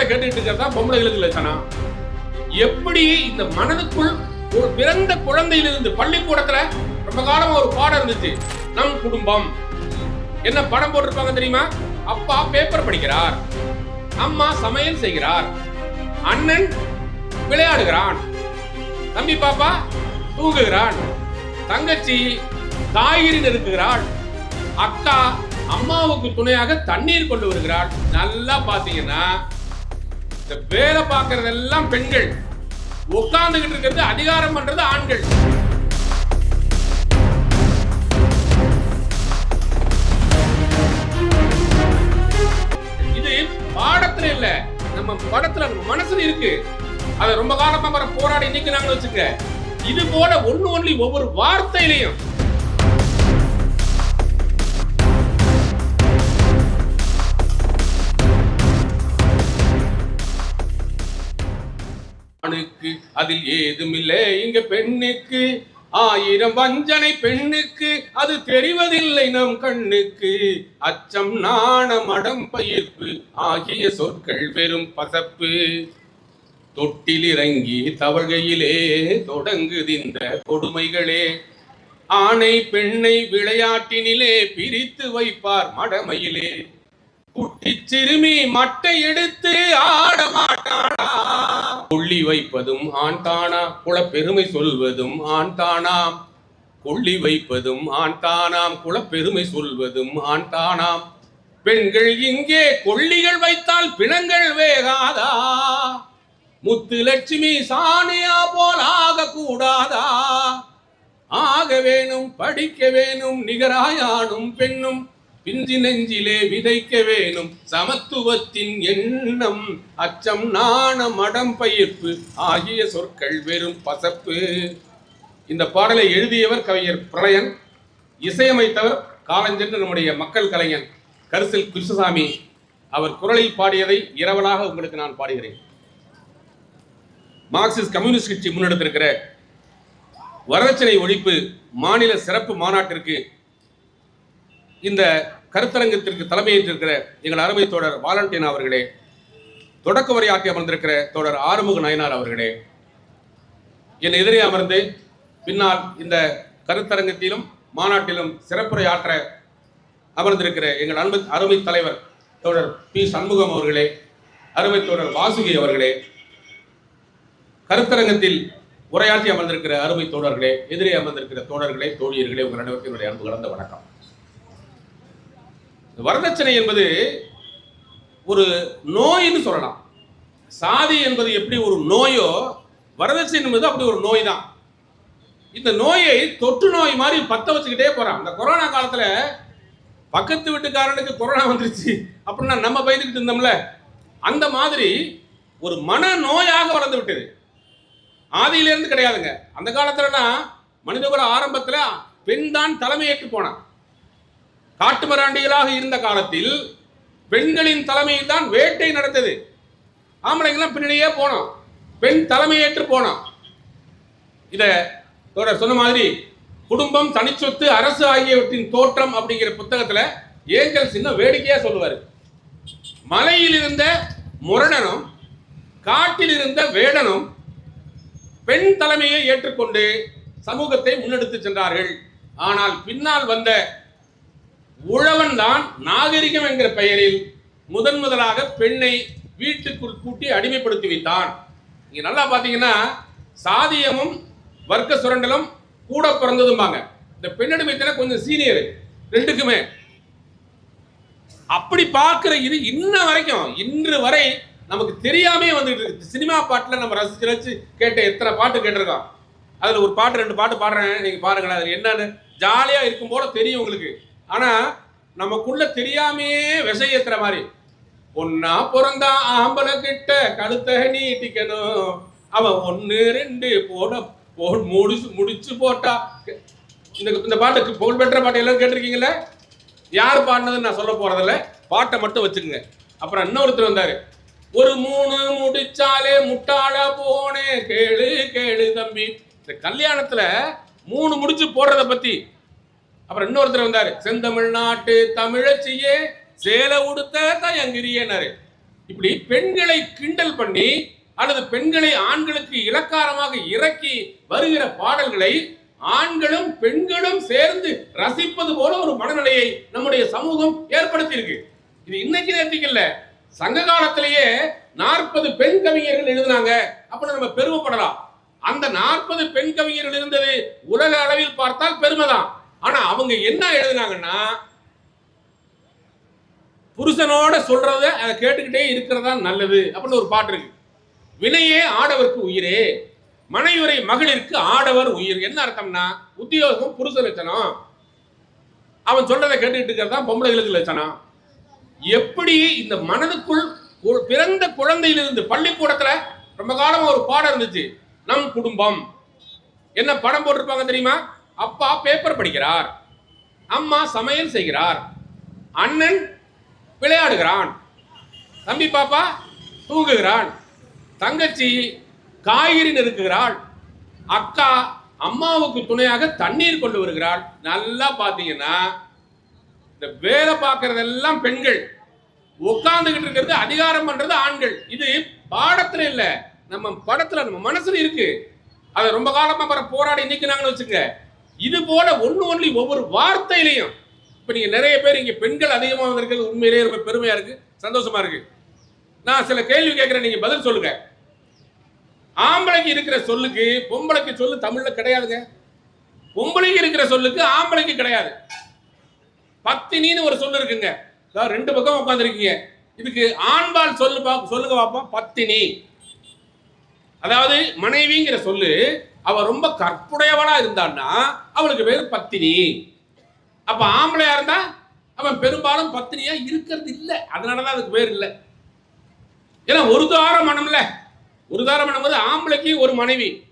சொல்றதை கேட்டுட்டு இருக்கிறதா? பொம்பளைகளுக்கு லட்சணம் எப்படி இந்த மனதுக்குள் ஒரு பிறந்த குழந்தையிலிருந்து பள்ளிக்கூடத்துல ரொம்ப காலம் ஒரு பாடம் இருந்துச்சு. நம் குடும்பம். என்ன படம் போட்டிருப்பாங்க தெரியுமா? அப்பா பேப்பர் படிக்கிறார். அம்மா சமையல் செய்கிறார். அண்ணன் விளையாடுகிறான். தம்பி பாப்பா தூங்குகிறான். தங்கச்சி தாயிரி நெருக்குகிறாள் அக்கா அம்மாவுக்கு துணையாக தண்ணீர் கொண்டு வருகிறாள். நல்லா பாத்தீங்கன்னா இந்த வேலை பார்க்கறதெல்லாம் பெண்கள். உட்கார்ந்துகிட்டு இருக்கிறது அதிகாரம் பண்றது ஆண்கள். இது பாடத்துல இல்ல நம்ம படத்துல மனசுல இருக்கு. அதை ரொம்ப காலமா வர போராடி நீக்கினாங்கன்னு வச்சுக்க இது போல ஒன்னு ஒன்லி ஒவ்வொரு வார்த்தையிலையும் அதில் ஏதுமில்லை. இங்க பெண்ணுக்கு ஆயிரம் வஞ்சனை பெண்ணுக்கு அது தெரிவதில்லை நம் கண்ணுக்கு. அச்சம் நாணம் அடம்பயிர்ப்பு ஆகிய சொற்கள் வெறும் பசப்பு. தொட்டிலிறங்கி தவழ்கையிலே தொடங்குது இந்த கொடுமைகளே. ஆணை பெண்ணை விளையாட்டினிலே பிரித்து வைப்பார் மடமையிலே. குட்டி சிறுமி மட்டை எடுத்து ஆட மாட்டானா? கொள்ளி வைப்பதும் ஆண்டானா குல பெருமை சொல்வதும் ஆண்டானாம் கொள்ளி வைப்பதும் ஆண்டானாம் குல பெருமை சொல்வதும் ஆண்டானாம் பெண்கள் இங்கே கொள்ளிகள் வைத்தால் பிணங்கள் வேகாதா? முத்து லட்சுமி சாணியா போல் ஆக கூடாதா ஆக வேணும் படிக்க வேணும் நிகராயானும் பெண்ணும் பிஞ்சி நெஞ்சிலே விதைக்க வேணும் சமத்துவத்தின் எண்ணம். அச்சம் நாணம் அடம்பயிர்ப்பு ஆகிய சொற்கள் வெறும் பசப்பு. இந்த பாடலை எழுதியவர் கவிஞர் பிரளயன் இசையமைத்தவர் காலஞ்சென்று நம்முடைய மக்கள் கலைஞன் கரிசல் கிருஷ்ணசாமி. அவர் குரலில் பாடியதை இரவலாக உங்களுக்கு நான் பாடுகிறேன். மார்க்சிஸ்ட் கம்யூனிஸ்ட் கட்சி முன்னெடுத்திருக்கிற வரதட்சணை ஒழிப்பு மாநில சிறப்பு மாநாட்டிற்கு இந்த கருத்தரங்கத்திற்கு தலைமையேற்றிருக்கிற எங்கள் அருமை தோழர் வாலண்டின் அவர்களே தொடக்க உரையாற்றி அமர்ந்திருக்கிற தோழர் ஆறுமுக நயனார் அவர்களே என் எதிரே அமர்ந்து பின்னால் இந்த கருத்தரங்கத்திலும் மாநாட்டிலும் சிறப்புரையாற்ற அமர்ந்திருக்கிற எங்கள் அன்பு அருமை தலைவர் தோழர் பி. சண்முகம் அவர்களே அருமை தோழர் வாசுகி அவர்களே கருத்தரங்கத்தில் உரையாற்றி அமர்ந்திருக்கிற அருமை தோழர்களே எதிரே அமர்ந்திருக்கிற தோழர்களே தோழியர்களே உங்கள் அனைவருக்கும் என்னுடைய அன்பு கலந்த வணக்கம். வரதட்சணை என்பது ஒரு நோயின்னு சொல்லலாம். சாதி என்பது எப்படி ஒரு நோயோ வரதட்சணை என்பது அப்படி ஒரு நோய் தான். இந்த நோயை தொற்று நோய் மாதிரி பத்த வச்சுக்கிட்டே போறான். இந்த கொரோனா காலத்துல பக்கத்து வீட்டுக்காரனுக்கு கொரோனா வந்துருச்சு அப்படின்னா நம்ம பயந்துக்கிட்டு இருந்தோம்ல. அந்த மாதிரி ஒரு மன நோயாக வளர்ந்து விட்டது. ஆதியிலேருந்து கிடையாதுங்க. அந்த காலத்துலலாம் மனிதகுல ஆரம்பத்தில் பெண் தான் தலைமையேற்று போனான். காட்டுமராண்டிகளாக இருந்த காலத்தில் பெண்களின் தலைமையில் தான் வேட்டை நடந்தது. ஆம்பளைங்கெல்லாம் பின்னாடியே போனோம் பெண் தலைமையேற்று போனோம் இதை தோழர் சொன்ன மாதிரி குடும்பம் தனிச்சொத்து அரசு ஆகியவற்றின் தோற்றம் அப்படிங்கிற புத்தகத்தில் ஏஞ்சல் சின்ன வேடிக்கையாக சொல்லுவார். மலையில் இருந்த முரடனும் காட்டில் இருந்த வேடனும் பெண் தலைமையை ஏற்றுக்கொண்டு சமூகத்தை முன்னெடுத்து சென்றார்கள். ஆனால் பின்னால் வந்த உழவன் தான் நாகரிகம் என்கிற பெயரில் முதன் முதலாக பெண்ணை வீட்டுக்குள் கூட்டி அடிமைப்படுத்தி வைத்தான். இங்க நல்லா பாத்தீங்கன்னா சாதியமும் வர்க்க சுரண்டலும் கூட பிறந்ததும்பாங்க. இந்த பெண்ணடிமைத்தன கொஞ்சம் சீனியர் ரெண்டுக்குமே. அப்படி பார்க்குற இது இன்ன வரைக்கும் இன்று வரை நமக்கு தெரியாமே வந்துட்டு இருக்கு. சினிமா பாட்டுல நம்ம ரசிச்சு ரசிச்சு கேட்ட எத்தனை பாட்டு கேட்டிருக்கோம்? அதுல ஒரு பாட்டு ரெண்டு பாட்டு பாடுறேன் நீங்க பாருங்களேன் அது என்னன்னு. ஜாலியாக இருக்கும் போல தெரியும் உங்களுக்கு. ஆனால் நமக்குள்ள விசை ஏற்றுற மாதிரி. ஒன்னா பிறந்தா ஆம்பளை கிட்ட கழுத்தை நீட்டிக்கணும் அவன் ஒன்று ரெண்டு போட போ முடிச்சு முடிச்சு போட்டா. இந்த இந்த பாட்டுக்கு புகழ்பெற்ற பாட்டு எல்லாம் கேட்டிருக்கீங்களே யார் பாடினதுன்னு நான் சொல்ல போறதில்ல. பாட்டை மட்டும் வச்சுக்கோங்க. அப்புறம் இன்னொருத்தர் வந்தாரு. ஒரு மூணு முடிச்சாலே முட்டாள போனே. கேளு கேளு தம்பி. இந்த கல்யாணத்துல மூணு முடிச்சு போடுறத பத்தி அப்புறம் இன்னொருத்தர் வந்தாரு செந்தமிழ்நாட்டு தமிழச்சியே சேலை உடுத்த தயங்கிரியனாரு இப்படி பெண்களை கிண்டல் பண்ணி அல்லது பெண்களை ஆண்களுக்கு இலக்காரமாக இறக்கி வருகிற பாடல்களை ஆண்களும் பெண்களும் சேர்ந்து ரசிப்பது போல ஒரு மனநிலையை நம்முடைய சமூகம் ஏற்படுத்தியிருக்கு. இது இன்னைக்கு நேரத்துக்கு இல்ல. சங்க காலத்திலேயே நாற்பது பெண் கவிஞர்கள் எழுதினாங்க. அப்படின்னு நம்ம பெருமைப்படலாம். அந்த நாற்பது பெண் கவிஞர்கள் இருந்தது உலக அளவில் பார்த்தால் பெருமைதான். ஆனா அவங்க என்ன எழுதினாங்கன்னா புருஷனோட சொல்றத அதை கேட்டுக்கிட்டே இருக்கிறதா நல்லது அப்படின்னு ஒரு பாட்டு இருக்கு. வினையே ஆடவருக்கு உயிரே மனைவரை மகளிருக்கு ஆடவர் உயிர். என்ன அர்த்தம்னா உத்தியோகம் புருஷ லட்சணம். அவன் சொல்றதை கேட்டுக்கிட்டு இருக்கிறது பொம்பளைகளுக்கு லட்சணம். எப்படி இந்த மனதுக்குள் ஒரு பிறந்த குழந்தையிலிருந்து பள்ளிக்கூடத்துல ரொம்ப காலமா ஒரு பாடம் இருந்துச்சு நம் குடும்பம். என்ன படம் போட்டிருப்பாங்க தெரியுமா? அப்பா பேப்பர் படிக்கிறார். அம்மா சமையல் செய்கிறார். அண்ணன் விளையாடுகிறான். தம்பி பாப்பா தூங்குகிறான். தங்கச்சி காய்கறி நெருக்குகிறாள் அக்கா அம்மாவுக்கு துணையாக தண்ணீர் கொண்டு வருகிறாள். நல்லா பார்த்தீங்கன்னா இந்த வேலை பார்க்கறதெல்லாம் பெண்கள். உட்கார்ந்துகிட்டு இருக்கிறது அதிகாரம் பண்றது ஆண்கள். இது பாடத்துல இல்ல. நம்ம படத்துல நம்ம மனசுல இருக்கு. அதை ரொம்ப காலமா வர போராடி நீக்கினாங்கன்னு வச்சுங்க இது போல ஒன்று ஒன்லி ஒவ்வொரு வார்த்தையிலையும். இப்போ நீங்கள் நிறைய பேர் இங்கே பெண்கள் அதிகமாக வந்திருக்கிறது உண்மையிலேயே ரொம்ப பெருமையாக இருக்கு சந்தோஷமா இருக்கு. நான் சில கேள்வி கேட்குறேன் நீங்கள் பதில் சொல்லுங்க. ஆம்பளைக்கு இருக்கிற சொல்லுக்கு பொம்பளைக்கு சொல்லு தமிழில் கிடையாதுங்க. பொம்பளைக்கு இருக்கிற சொல்லுக்கு ஆம்பளைக்கு கிடையாது. பத்தினின்னு ஒரு சொல்லு இருக்குங்க. ரெண்டு பக்கம் உட்காந்துருக்கீங்க இதுக்கு ஆண்பால் சொல்லு பா சொல்லுங்க பார்ப்போம் பத்தினி. அதாவது மனைவிங்கிற சொல்லு அவன் ரொம்ப கற்புடையவனா இருந்தான்னா அவளுக்கு பேர் பத்தினி. அப்ப ஆம்பளையா இருந்தா அவன் பெரும்பாலும் பத்தினியா இருக்கிறது இல்லை. அதனாலதான் அதுக்கு பேர் இல்லை. ஏன்னா ஒரு தார மனம்ல. ஒரு தார மனம் வந்து ஆம்பளைக்கு ஒரு மனைவி.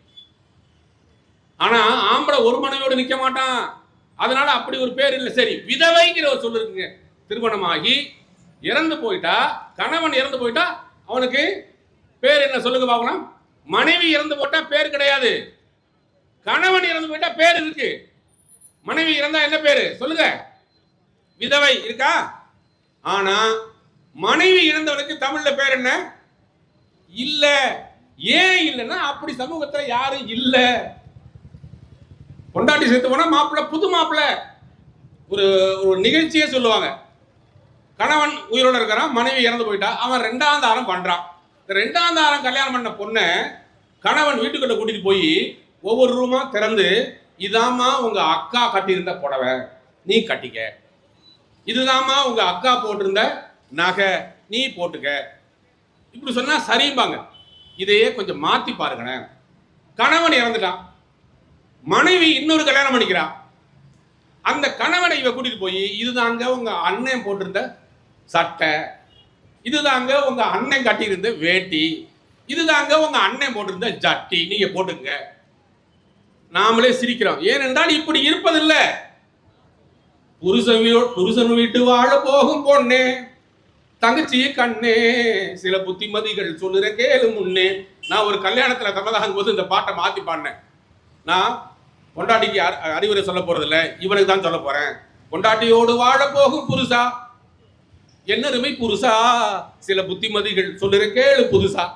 ஆனா ஆம்பளை ஒரு மனைவியோடு நிக்க மாட்டான். அதனால அப்படி ஒரு பேர் இல்லை. சரி விதவைங்கிற ஒரு சொல்லு இருக்குங்க திருமணமாகி இறந்து போயிட்டா கணவன் இறந்து போயிட்டா அவனுக்கு பேர் என்ன சொல்லுங்க பார்க்கலாம். மனைவி இறந்து போட்டா பேர் கிடையாது. கணவன் இறந்து போயிட்டா பேர் இருக்கு மனைவி இறந்தா என்ன பேரு? சொல்லுங்க. விதவை இருக்கா? ஆனா மனைவி இறந்தவனுக்கு தமிழ்ல பேர் என்ன? இல்ல. ஏன் இல்லைன்னா அப்படி சமூகத்துல யாரும் இல்ல. கொண்டாட்டி சேர்த்து போனா மாப்பிள்ள புது மாப்பிள்ள. ஒரு ஒரு நிகழ்ச்சியே சொல்லுவாங்க. கணவன் உயிரோட இருக்கிறான் மனைவி இறந்து போயிட்டா அவன் ரெண்டாம் தாரம் பண்றான். ரெண்டாம் தாரம் கல்யாணம் பண்ண பொண்ணை கணவன் வீட்டுக்குள்ள கூட்டிட்டு போய் ஒவ்வொரு ரூமா திறந்து இதாம்மா உங்க அக்கா கட்டியிருந்த புடவை நீ கட்டிக்க. இதுதாம்மா உங்க அக்கா போட்டிருந்த நகை நீ போட்டுக்க. இப்படி சொன்னா சரிம்பாங்க. இதையே கொஞ்சம் மாத்தி பாருங்களேன் கணவன் இறந்துட்டான். மனைவி இன்னொரு கல்யாணம் பண்ணிக்கிறான் அந்த கணவனை இவ கூட்டிட்டு போய் இதுதாங்க உங்க அண்ணன் போட்டிருந்த சட்டை. இதுதாங்க உங்க அண்ணன் கட்டியிருந்த வேட்டி. இதுதாங்க உங்க அண்ணன் போட்டிருந்த ஜட்டி. நீங்க போட்டுங்க நாமளே சிரிக்கிறோம். ஏனென்றால் இப்படி இருப்பதில்லை. புருஷன் புருஷன் வீட்டு வாழ போகும் பொண்ணே. தங்கச்சி கண்ணே. சில புத்திமதிகள் சொல்லுற கேளு முன்னே. நான் ஒரு கல்யாணத்துல தன்னதாகும் போது இந்த பாட்டை மாத்தி பாடினேன். நான் பொண்டாட்டிக்கு அறிவுரை சொல்ல போறதில்ல. இவனுக்கு தான் சொல்ல போறேன். பொண்டாட்டியோடு வாழ போகும் புருஷா. என்னருமை புருஷா? சில புத்திமதிகள் சொல்லுற கேளு புதுசா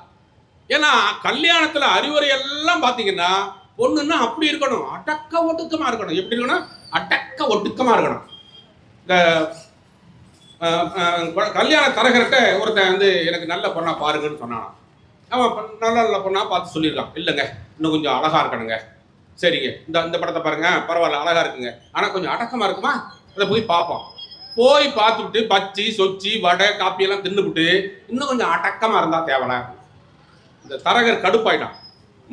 ஏன்னா கல்யாணத்துல அறிவுரை எல்லாம் பாத்தீங்கன்னா பொண்ணுன்னா அப்படி இருக்கணும். அடக்க ஒடுக்கமா இருக்கணும். எப்படி இருக்கணும்? அடக்க ஒடுக்கமா இருக்கணும். இந்த கல்யாண தரகர்கிட்ட ஒருத்தன் வந்து எனக்கு நல்ல பொண்ணா பாருங்கன்னு சொன்னான். அவன் நல்ல நல்ல பொண்ணா பார்த்து சொல்லியிருக்கான். இல்லைங்க. இன்னும் கொஞ்சம் அழகா இருக்கணுங்க. சரிங்க. இந்த இந்த படத்தை பாருங்க. பரவாயில்ல அழகா இருக்குங்க. ஆனா கொஞ்சம் அடக்கமா இருக்குமா? அதை போய் பார்ப்போம். போய் பார்த்துட்டு பச்சி சொச்சி வடை காப்பி எல்லாம் தின்னுபிட்டு இன்னும் கொஞ்சம் அடக்கமா இருந்தா தேவல. இந்த தரகர் கடுப்பாயிட்டான்.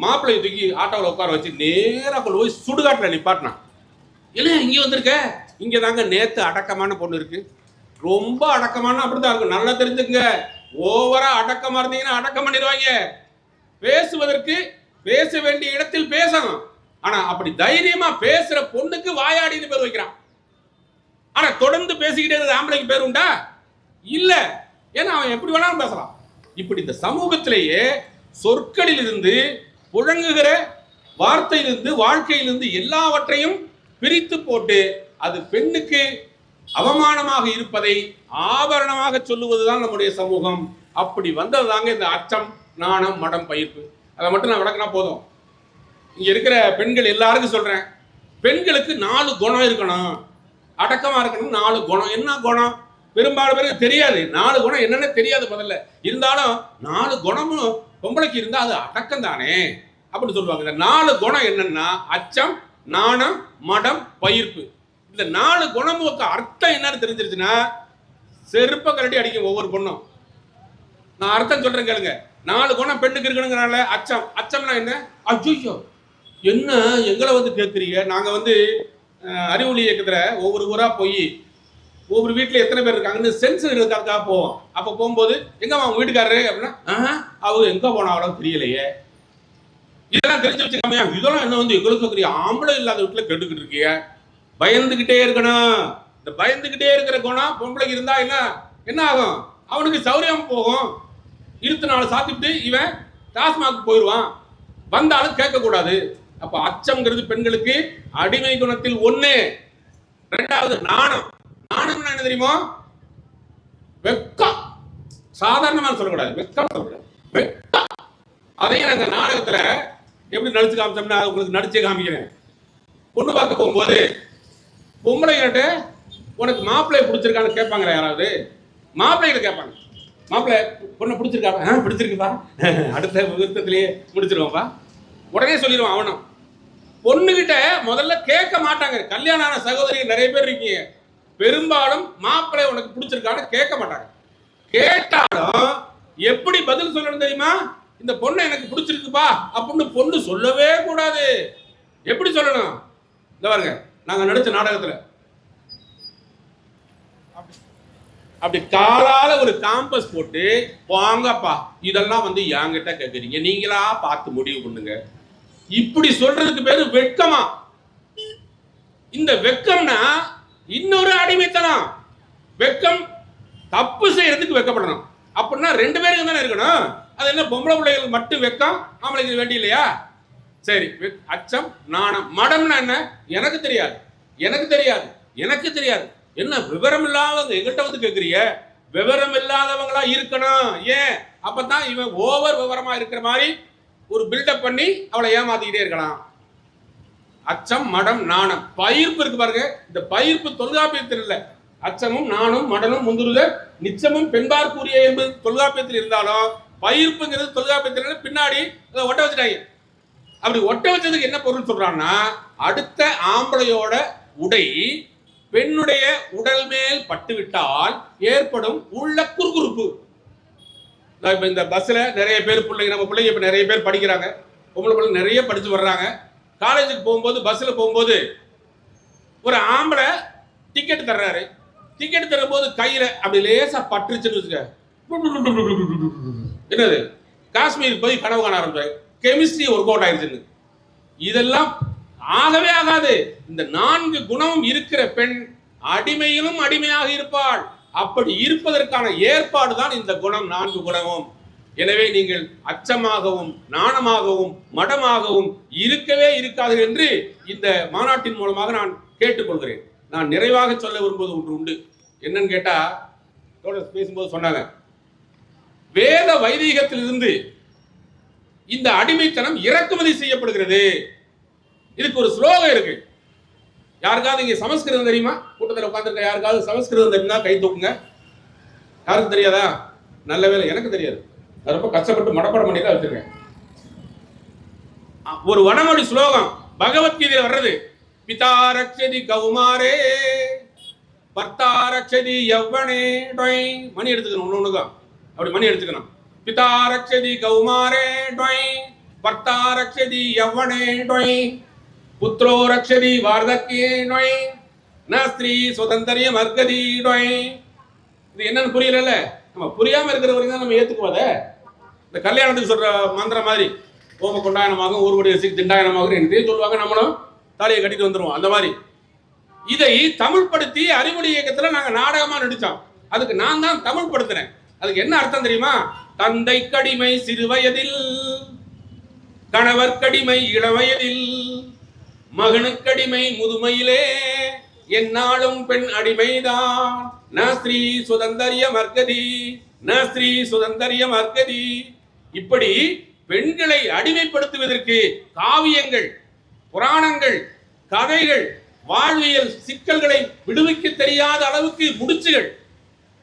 மாப்பிள்ளையை தூக்கி ஆட்டோவில் உட்கார வச்சு நேரா கொண்டு போய் சுடுகாட்டில் நிப்பாட்டினான். இல்லை இங்கே வந்திருக்க? இங்கே தாங்க நேத்து அடக்கமான பொண்ணு இருக்கு. ரொம்ப அடக்கமான அப்படிதான் இருக்கும் நல்லா தெரிஞ்சுங்க ஓவரா அடக்கமா இருந்தீங்கன்னா அடக்கம் பண்ணிடுவாங்க. பேசுவதற்கு பேச வேண்டிய இடத்தில் பேசணும். ஆனா அப்படி தைரியமா பேசுற பொண்ணுக்கு வாயாடின்னு பேர் வைக்கிறான். ஆனா தொடர்ந்து பேசிக்கிட்டே இருக்கிற ஆம்பளைக்கு பேர் உண்டா? இல்ல. ஏன்னா அவன் எப்படி வேணாலும் பேசலாம். இப்படி இந்த சமூகத்திலேயே சொற்களிலிருந்து புழங்குகிற வார்த்தையிலிருந்து வாழ்க்கையிலிருந்து எல்லாவற்றையும் பிரித்து போட்டு அது பெண்ணுக்கு அவமானமாக இருப்பதை ஆபரணமாக சொல்லுவதுதான் நம்முடைய சமூகம். அப்படி வந்தது தாங்க இந்த அச்சம் நாணம் மடம் பயிர்ப்பு. அதை மட்டும் நான் விளக்குனா போதும். இங்கே இருக்கிற பெண்கள் எல்லாருக்கும் சொல்கிறேன் பெண்களுக்கு நாலு குணம் இருக்கணும். அடக்கமாக இருக்கணும் நாலு குணம். என்ன குணம்? பெரும்பாலும் பேருக்கு தெரியாது. நாலு குணம் என்னென்ன தெரியாது முதல்ல. இருந்தாலும் நாலு குணமும் பொம்பளைக்கு இருந்தால் அது அடக்கம் தானே அப்படின்னு சொல்லுவாங்க. இந்த நாலு குணம் என்னன்னா அச்சம் நாணம் மடம் பயிர்ப்பு. இந்த நாலு குணமுக்கு அர்த்தம் என்னன்னு தெரிஞ்சிருச்சுன்னா செருப்ப கரடி அடிக்கும் ஒவ்வொரு பொண்ணும். நான் அர்த்தம் சொல்றேன் கேளுங்க. நாலு குணம் பெண்ணுக்கு இருக்கணுங்கிறனால அச்சம். அச்சம்னா என்ன? அச்சோ என்ன எங்களை வந்து கேட்குறீங்க நாங்கள் வந்து அறிவொளி இயக்கத்தில் ஒவ்வொரு ஊராக போய் ஒவ்வொரு வீட்டில் எத்தனை பேர் இருக்காங்கன்னு சென்ஸ் எடுக்கிறதுக்காக போவோம். அப்போ போகும்போது எங்கம்மா அவங்க வீட்டுக்காரரு? அப்படின்னா அவங்க எங்கே போனாலும் தெரியலையே. இதெல்லாம் தெரிஞ்சு வச்சுக்காமையா இதெல்லாம் என்ன வந்து எங்களுக்கு கேட்குறீங்க ஆம்பளை இல்லாத வீட்டில் கெட்டுக்கிட்டு இருக்கீங்க. பயந்துக்கிட்டே இருக்கணும். இந்த பயந்துக்கிட்டே இருக்கிற குணம் பொம்பளைக்கு இருந்தா என்ன என்ன ஆகும்? அவனுக்கு சௌரியம் போகும். இருபத்தி நாலு சாத்திட்டு இவன் டாஸ்மாக் போயிடுவான். வந்தாலும் கேட்கக்கூடாது. அப்போ அச்சம்ங்கிறது பெண்களுக்கு அடிமை குணத்தில் ஒன்று ரெண்டாவது நாணம். நாணம்னா என்ன தெரியுமா? வெக்கம் சாதாரணமாக சொல்லக்கூடாது. வெக்கம் சொல்லக்கூடாது. வெக்கம் அதையும் அந்த நாடகத்துல எப்படி நடிச்சு காமிச்சோம்னா உங்களுக்கு நடிச்சே காமிக்கிறேன். பொண்ணு பார்க்க போகும்போது பொம்பளை கேட்டு உனக்கு மாப்பிள்ளைய பிடிச்சிருக்கான்னு கேட்பாங்களா யாராவது? மாப்பிள்ளைகளை கேட்பாங்க. மாப்பிள்ளை பொண்ணை பிடிச்சிருக்கா? ஆ பிடிச்சிருக்குப்பா. அடுத்த முகூர்த்தத்திலேயே முடிச்சிருவான்ப்பா உடனே சொல்லிடுவான் அவனும். பொண்ணுகிட்ட முதல்ல கேட்க மாட்டாங்க. கல்யாணம் ஆன சகோதரிகள் நிறைய பேர் இருக்கீங்க. பெரும்பாலும் மாப்பிள்ளை உனக்கு பிடிச்சிருக்கான்னு கேட்க மாட்டாங்க. கேட்டாலும் எப்படி பதில் சொல்லணும் தெரியுமா? இந்த பொண்ணை எனக்கு பிடிச்சிருக்குப்பா அப்படின்னு பொண்ணு சொல்லவே கூடாது. எப்படி சொல்லணும்? இந்த பாருங்க நாங்க நடிச்ச நாடகத்துல. அப்படி காலால ஒரு காம்பஸ் போட்டு வாங்கப்பா இதெல்லாம் வந்து என்கிட்ட கேக்குறீங்க. நீங்களா பார்த்து முடிவு பண்ணுங்க. இப்படி சொல்றதுக்கு பேரு வெட்கமா. இந்த வெக்கம்னா இன்னொரு அடிமைத்தனம். வெக்கம் தப்பு செய்யறதுக்கு வெக்கப்படணும். அப்படின்னா ரெண்டு பேருக்கு தானே இருக்கணும். அது என்ன பொம்பளை பிள்ளைகளுக்கு மட்டும் வெக்கம் ஆம்பளைக்கு வேண்டி இல்லையா? சரி அச்சம் நாணம். மடம்னா என்ன? எனக்கு தெரியாது. எனக்கு தெரியாது. எனக்கு தெரியாது. என்ன விவரம் இல்லாதவங்க எங்கிட்ட வந்து கேட்குறிய விவரம் இல்லாதவங்களா இருக்கணும். ஏன்? அப்பதான் இவன் ஓவர் விவரமா இருக்கிற மாதிரி ஒரு பில்டப் பண்ணி அவளை ஏமாத்திக்கிட்டே இருக்கலாம். அச்சம் மடம் நாணம். பயிர்ப்பு இருக்கு பாருங்க. இந்த பயிர்ப்பு தொல்காப்பியத்தில் இல்லை. அச்சமும் நாணும் மடனும் முந்துருத நிச்சமும் பெண்பார்க்குரிய என்பது தொல்காப்பியத்தில் இருந்தாலும் பயிர்ப்புங்கிறது தொல்காப்பியத்தில் பின்னாடி ஒட்ட வச்சுட்டாங்க. அப்படி ஒட்ட வச்சதுக்கு என்ன பொருள் சொல்றான்னா அடுத்த ஆம்பளையோட உடை பெண்ணுடைய உடல் மேல் பட்டுவிட்டால் ஏற்படும் உள்ள குறுகுறுப்பு. இப்போ இந்த பஸ்ல நிறைய பேர் பிள்ளைங்க நம்ம பிள்ளைங்க இப்ப நிறைய பேர் படிக்கிறாங்க. பொம்பளை பிள்ளை நிறைய படிச்சு வர்றாங்க. காலேஜுக்கு போகும்போது பஸ்ஸில் போகும்போது ஒரு ஆம்பளை டிக்கெட் தர்றாரு. டிக்கெட் தரும்போது கையில் அப்படி லேசாக பட்டுருச்சுன்னு வச்சுக்க என்னது? காஷ்மீர் போய் கனவு காண ஆரம்பிச்சாரு. கெமிஸ்ட்ரி ஒர்க் அவுட் ஆயிடுச்சுன்னு. இதெல்லாம் ஆகவே ஆகாது. இந்த நான்கு குணமும் இருக்கிற பெண் அடிமையிலும் அடிமையாக இருப்பாள். அப்படி இருப்பதற்கான ஏற்பாடு தான் இந்த குணம் நான்கு குணமும். எனவே நீங்கள் அச்சமாகவும் நாணமாகவும் மடமாகவும் இருக்கவே இருக்காது என்று இந்த மாநாட்டின் மூலமாக நான் கேட்டுக்கொள்கிறேன். நான் நிறைவாக சொல்ல விரும்புவது ஒன்று உண்டு. என்னன்னு கேட்டா தோழர் பேசும்போது சொன்னாங்க வேத வைதீகத்திலிருந்து இந்த அடிமைத்தனம் இறக்குமதி செய்யப்படுகிறது. இதுக்கு ஒரு ஸ்லோகம் இருக்கு. யாருக்காவது இங்க சமஸ்கிருதம் தெரியுமா? கூட்டத்தில் உட்காந்துருக்க யாருக்காவது சமஸ்கிருதம் தெரியுமா கை தூக்குங்க. யாருக்கும் தெரியாதா? நல்ல வேலை எனக்கு தெரியாது. நான் ரொம்ப கஷ்டப்பட்டு மனப்பாடம் பண்ணி தான் வச்சிருக்கேன். ஒரு வடமொழி ஸ்லோகம். பகவத்கீதையில் வர்றது பிதா ரக்ஷதி கௌமாரே பர்த்தா ரக்ஷதி யவ்வனே டொய். மணி எடுத்துக்கணும் ஒன்று ஒண்ணுக்கும் அப்படி மணி எடுத்துக்கணும். பிதா ரக்ஷதி கௌமாரே டொய். பர்த்தா ரக்ஷதி யவ்வனே டொய். புத்திரோ ரக்ஷதி வார்தக்கே நொய் ந ஸ்திரீ சுதந்திரியம் டொய். இது என்னன்னு புரியலல்ல? நம்ம புரியாம இருக்கிற வரைக்கும் தான் நம்ம ஏத்துக்குவத இந்த கல்யாணத்துக்கு சொல்ற மந்திரம் மாதிரி ஓம கொண்டாயனமாகும் ஊர்வடி ரசிக்கு திண்டாயனமாகும் என்றே சொல்லுவாங்க நம்மளும் தாலியை கட்டிட்டு வந்துடுவோம் அந்த மாதிரி. இதை தமிழ் படுத்தி அறிவொளி இயக்கத்துல நாங்க நாடகமா நடிச்சோம். அதுக்கு நான் தான் தமிழ் படுத்துறேன் அதுக்கு என்ன அர்த்தம் தெரியுமா? தந்தை கடிமை சிறுவயதில் கணவர் கடிமை இளவயதில் மகனுக்கடிமை முதுமையிலே என்னாலும் பெண் அடிமைதான். ந ஸ்ரீ சுதந்தரிய மர்கதி ந ஸ்ரீ சுதந்தரிய மர்கதி. இப்படி பெண்களை அடிமைப்படுத்துவதற்கு காவியங்கள் புராணங்கள் கதைகள் வாழ்வியல் சிக்கல்களை விடுவிக்க தெரியாத அளவுக்கு முடிச்சுகள்.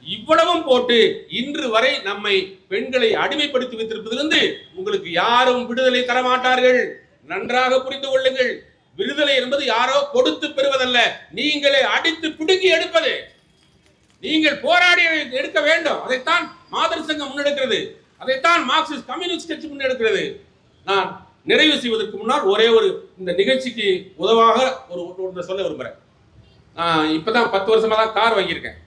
இவ்வளவும் போட்டு இன்று வரை நம்மை பெண்களை அடிமைப்படுத்தி வைத்திருப்பதிலிருந்து உங்களுக்கு யாரும் விடுதலை தர மாட்டார்கள் நன்றாக புரிந்து கொள்ளுங்கள். விடுதலை என்பது யாரோ கொடுத்து பெறுவதல்ல. நீங்களே அடித்து பிடுங்கி எடுப்பது. நீங்கள் போராடி எடுக்க வேண்டும். அதைத்தான் மாதர் சங்கம் முன்னெடுக்கிறது. அதைத்தான் மார்க்சிஸ்ட் கம்யூனிஸ்ட் கட்சி முன்னெடுக்கிறது. நான் நிறைவு செய்வதற்கு முன்னால் ஒரே ஒரு இந்த நிகழ்ச்சிக்கு உதவாக ஒரு ஒன்று சொல்ல விரும்புகிறேன் நான் இப்பதான் பத்து வருஷமாக தான் கார் வாங்கியிருக்கேன்.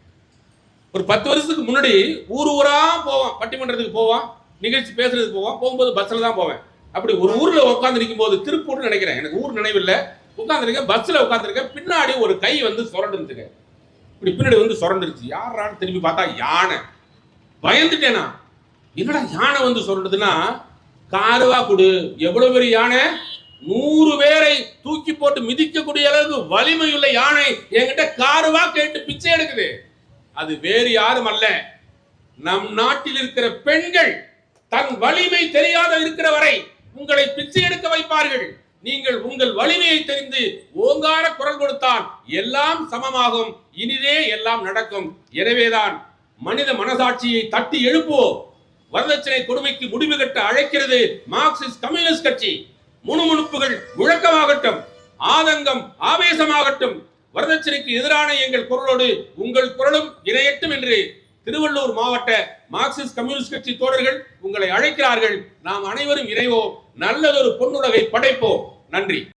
ஒரு பத்து வருஷத்துக்கு முன்னாடி ஊர் ஊராக போவான் பட்டிமன்றத்துக்கு போவான் நிகழ்ச்சி பேசுறதுக்கு போவான் போகும்போது பஸ்ஸில் தான் போவேன். அப்படி ஒரு ஊர்ல உட்காந்து நிற்கும் போது திருப்பூர்னு நினைக்கிறேன். எனக்கு ஊர் நினைவில்லை. உட்காந்துருக்கேன் பஸ்ஸில் உட்காந்துருக்கேன் பின்னாடி ஒரு கை வந்து சுரண்டுருந்துங்க இப்படி பின்னாடி வந்து சுரண்டுருச்சு. யாரான்னு திரும்பி பார்த்தா யானை. பயந்துட்டேனா? என்னடா யானை வந்து சொல்றதுன்னா காருவா கொடு. எவ்வளவு பெரிய யானை? நூறு பேரை தூக்கி போட்டு மிதிக்கக்கூடிய அளவுக்கு வலிமையுள்ள யானை என்கிட்ட காருவா கேட்டு பிச்சை எடுக்குது. அது வேறு யாரும் அல்ல. நம் நாட்டில் இருக்கிற பெண்கள் தன் வலிமை தெரியாத இருக்கிற வரை உங்களை பிச்சை எடுக்க வைப்பார்கள். நீங்கள் உங்கள் வலிமையை தெரிந்து ஓங்கார குரல் கொடுத்தால் எல்லாம் சமமாகும். இனிதே எல்லாம் நடக்கும். எனவேதான் மனித மனசாட்சியை தட்டி எழுப்புவோம் வரதட்சணை கொடுமைக்கு முடிவு கட்ட அழைக்கிறது மார்க்சிஸ்ட் கம்யூனிஸ்ட் கட்சி. முணுமுணுப்புகள் முழக்கமாகட்டும். ஆதங்கம் ஆவேசமாகட்டும். வரதட்சணைக்கு எதிரான எங்கள் குரலோடு உங்கள் குரலும் இணையட்டும் என்று திருவள்ளூர் மாவட்ட மார்க்சிஸ்ட் கம்யூனிஸ்ட் கட்சி தோழர்கள் உங்களை அழைக்கிறார்கள். நாம் அனைவரும் இணைவோம் நல்லதொரு பொன்னுலகை படைப்போம். நன்றி.